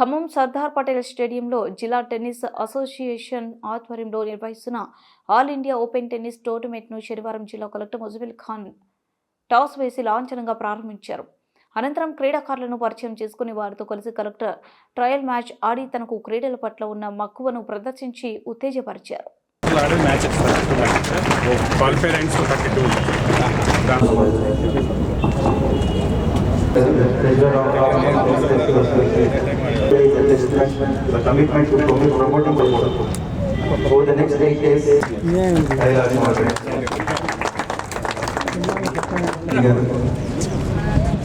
ఖమ్మం సర్దార్ పటేల్ స్టేడియంలో జిల్లా tennis association ఆధ్వర్యంలో నిర్వహిస్తున్న ఆల్ ఇండియా ఓపెన్ టెన్నిస్ టోర్నమెంట్ను శనివారం జిల్లా కలెక్టర్ ముజబిల్ ఖాన్ టాస్ వేసి లాంఛనంగా ప్రారంభించారు. అనంతరం క్రీడాకారులను పరిచయం చేసుకుని వారితో కలిసి కలెక్టర్ ట్రయల్ మ్యాచ్ ఆడి తనకు క్రీడల పట్ల ఉన్న మక్కువను ప్రదర్శించి ఉత్తేజపరిచారు. Matches to the commitment to promote sport. Over the next eight days, I will ask for it.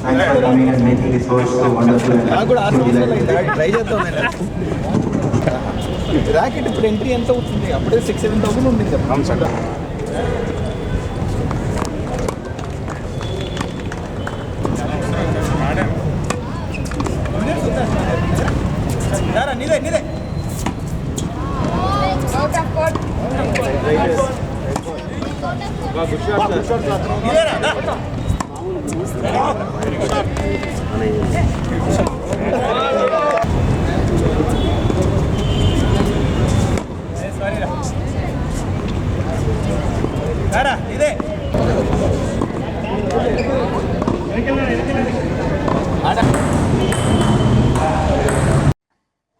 Thanks for coming and making this work so wonderful. Racket ఇప్పుడు ఎంట్రీ ఎంత అవుతుంది అప్పుడే సిక్స్ సెవెన్ థౌసండ్ ఉంది కదా అవును sir ఇదే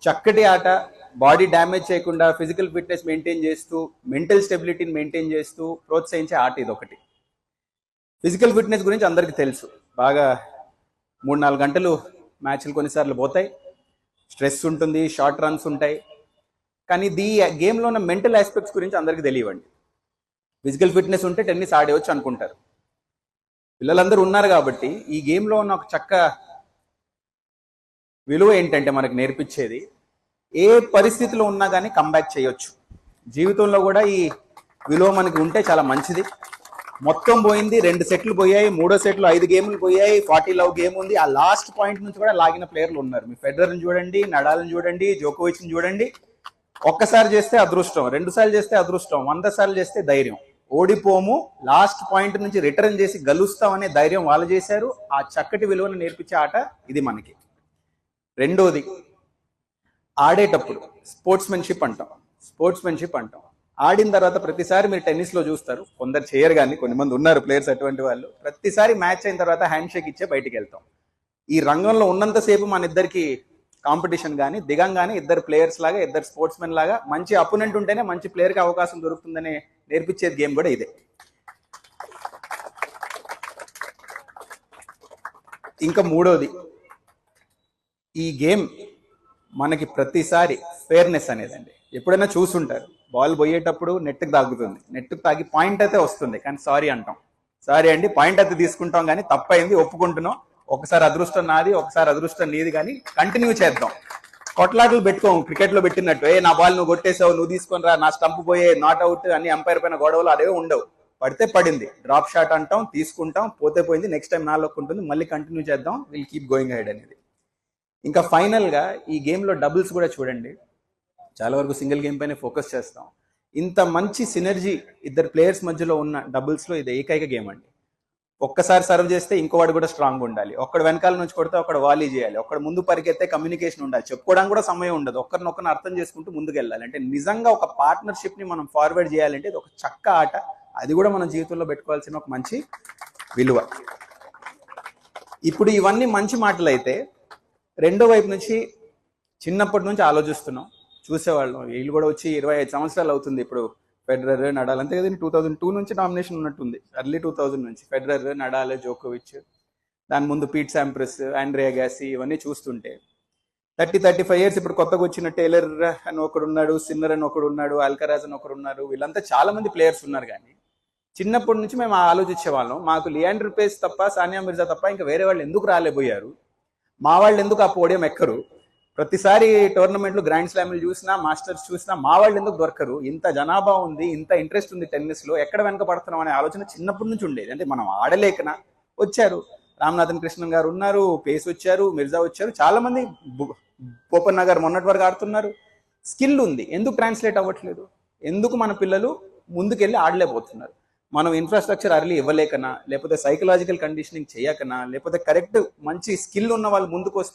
చక్కటి ఆట బాడీ డ్యామేజ్ చేయకుండా ఫిజికల్ ఫిట్నెస్ మెయింటైన్ చేస్తూ మెంటల్ స్టెబిలిటీని మెయింటైన్ చేస్తూ ప్రోత్సహించే ఆట ఇది ఒకటి. ఫిజికల్ ఫిట్నెస్ గురించి అందరికీ తెలుసు. బాగా మూడు నాలుగు గంటలు మ్యాచ్లు కొన్నిసార్లు పోతాయి. స్ట్రెస్ ఉంటుంది షార్ట్ రన్స్ ఉంటాయి. కానీ దీ గేమ్లో ఉన్న మెంటల్ ఆస్పెక్ట్స్ గురించి అందరికీ తెలియవండి. ఫిజికల్ ఫిట్నెస్ ఉంటే టెన్నిస్ ఆడేయచ్చు అనుకుంటారు. పిల్లలందరూ ఉన్నారు కాబట్టి ఈ గేమ్లో ఉన్న ఒక చక్క విలువ ఏంటంటే మనకు నేర్పించేది ఏ పరిస్థితిలో ఉన్నా కానీ కంబ్యాక్ చేయొచ్చు. జీవితంలో కూడా ఈ విలువ మనకి ఉంటే చాలా మంచిది. మొత్తం పోయింది రెండు సెట్లు పోయాయి మూడో సెట్లు ఐదు గేములు పోయాయి ఫార్టీ లవ్ గేమ్ ఉంది. ఆ లాస్ట్ పాయింట్ నుంచి కూడా లాగిన ప్లేయర్లు ఉన్నారు. మీ ఫెడరర్ని చూడండి నడాలను చూడండి జోకోవిచ్ని చూడండి. ఒక్కసారి చేస్తే అదృష్టం రెండు సార్లు చేస్తే అదృష్టం వంద సార్లు చేస్తే ధైర్యం. ఓడిపోము లాస్ట్ పాయింట్ నుంచి రిటర్న్ చేసి గలుస్తామనే అనే ధైర్యం వాళ్ళు చేశారు. ఆ చక్కటి విలువను నేర్పించే ఆట ఇది మనకి. రెండోది ఆడేటప్పుడు స్పోర్ట్స్మెన్షిప్ అంటాం. స్పోర్ట్స్మెన్షిప్ అంటాం. ఆడిన తర్వాత ప్రతిసారి మీరు టెన్నిస్లో చూస్తారు. కొందరు చేయరు కానీ కొన్ని మంది ఉన్నారు ప్లేయర్స్ అటువంటి వాళ్ళు. ప్రతిసారి మ్యాచ్ అయిన తర్వాత హ్యాండ్ షేక్ ఇచ్చే బయటికి వెళ్తాం. ఈ రంగంలో ఉన్నంతసేపు మన ఇద్దరికి కాంపిటీషన్ కానీ దిగంగానే ఇద్దరు ప్లేయర్స్ లాగా ఇద్దరు స్పోర్ట్స్ మెన్ లాగా మంచి అపోనెంట్ ఉంటేనే మంచి ప్లేయర్కి అవకాశం దొరుకుతుందని నేర్పించేది గేమ్ కూడా ఇదే. ఇంకా మూడోది. ఈ గేమ్ మనకి ప్రతిసారి ఫేర్నెస్ అనేదండి. ఎప్పుడైనా చూసుంటారు. బాల్ పోయేటప్పుడు నెట్కి తాగుతుంది. నెట్కి తాగి పాయింట్ అయితే వస్తుంది. కానీ సారీ అంటాం. సారీ అండి పాయింట్ అయితే తీసుకుంటాం కానీ తప్పైంది ఒప్పుకుంటున్నాం. ఒకసారి అదృష్టం నాది ఒకసారి అదృష్టం నీది కానీ కంటిన్యూ చేద్దాం. కొట్లాటలు పెట్టుకోము. క్రికెట్లో పెట్టినట్టు. ఏ నా బాల్ నువ్వు కొట్టేసావు నువ్వు తీసుకొని రా నా స్టంప్ పోయే నాట్ అవుట్ అని అంపైర్ పైన గొడవలు అదే ఉండవు. పడితే పడింది. డ్రాప్ షాట్ అంటాం తీసుకుంటాం పోతే పోయింది నెక్స్ట్ టైం నాలోకి ఉంటుంది మళ్ళీ కంటిన్యూ చేద్దాం విల్ కీప్ గోయింగ్ హెడ్ అనేది. ఇంకా ఫైనల్గా ఈ గేమ్లో డబుల్స్ కూడా చూడండి. చాలా వరకు సింగిల్ గేమ్ పైన ఫోకస్ చేస్తాం. ఇంత మంచి సినర్జీ ఇద్దరు ప్లేయర్స్ మధ్యలో ఉన్న డబుల్స్లో ఇది ఏకైక గేమ్ అండి. ఒక్కసారి సర్వ్ చేస్తే ఇంకోవాడు కూడా స్ట్రాంగ్ ఉండాలి. ఒక్కడు వెనకాల నుంచి కొడితే ఒకడు వాలీ చేయాలి. ఒక్కడు ముందు పరిగెత్తే కమ్యూనికేషన్ ఉండాలి. చెప్పుకోవడానికి కూడా సమయం ఉండదు. ఒకరినొకరిని అర్థం చేసుకుంటూ ముందుకు వెళ్ళాలి. అంటే నిజంగా ఒక పార్ట్నర్షిప్ని మనం ఫార్వర్డ్ చేయాలంటే ఇది ఒక చక్క ఆట. అది కూడా మన జీవితంలో పెట్టుకోవాల్సిన ఒక మంచి విలువ. ఇప్పుడు ఇవన్నీ మంచి మాటలు అయితే రెండో వైపు నుంచి చిన్నప్పటి నుంచి ఆలోచిస్తున్నాం. చూసేవాళ్ళం. వీళ్ళు కూడా వచ్చి ఇరవై ఐదు సంవత్సరాలు అవుతుంది ఇప్పుడు. ఫెడరర్ నడాల్ అంతే కదండి టూ థౌజండ్ టూ నుంచి నామినేషన్ ఉన్నట్టుంది. ఎర్లీ టూ థౌజండ్ నుంచి. ఫెడరర్ నడాల్ జోకోవిచ్ దాని ముందు పీట్ శాంప్రస్ ఆండ్రియా గ్యాసీ ఇవన్నీ చూస్తుంటే. థర్టీ థర్టీ ఫైవ్ ఇయర్స్ ఇప్పుడు కొత్తగా వచ్చిన టైలర్ అని ఒకడు ఉన్నాడు సిన్నర్ అని ఒకడు ఉన్నాడు అల్కరాజ్ అని ఒకడు ఉన్నారు. వీళ్ళంతా చాలా మంది ప్లేయర్స్ ఉన్నారు కానీ చిన్నప్పటి నుంచి మేము ఆలోచించే వాళ్ళం మాకు లియాండర్ పేస్ తప్ప సానియా మిర్జా తప్ప ఇంకా వేరే వాళ్ళు ఎందుకు రాలేపోయారు మా వాళ్ళు ఎందుకు ఆ పోడియం ఎక్కరు? ప్రతిసారి టోర్నమెంట్లు గ్రాండ్ స్లామ్లు చూసినా మాస్టర్స్ చూసినా మా వాళ్ళు ఎందుకు దొరకరు? ఇంత జనాభా ఉంది ఇంత ఇంట్రెస్ట్ ఉంది టెన్నిస్లో ఎక్కడ వెనక పడుతున్నాం అనే ఆలోచన చిన్నప్పటి నుంచి ఉండేది. అంటే మనం ఆడలేకనా? వచ్చారు. రామ్నాథన్ కృష్ణన్ గారు ఉన్నారు పేస్ వచ్చారు మిర్జా వచ్చారు. చాలామంది బోపన్న గారు మొన్నటి వరకు ఆడుతున్నారు. స్కిల్ ఉంది. ఎందుకు ట్రాన్స్లేట్ అవ్వట్లేదు? ఎందుకు మన పిల్లలు ముందుకెళ్ళి ఆడలేకపోతున్నారు? మనం ఇన్ఫ్రాస్ట్రక్చర్ అర్లీ ఇవ్వలేకనా లేకపోతే సైకలాజికల్ కండిషనింగ్ చేయకనా లేకపోతే కరెక్ట్ మంచి స్కిల్ ఉన్న వాళ్ళు ముందుకు వస్తే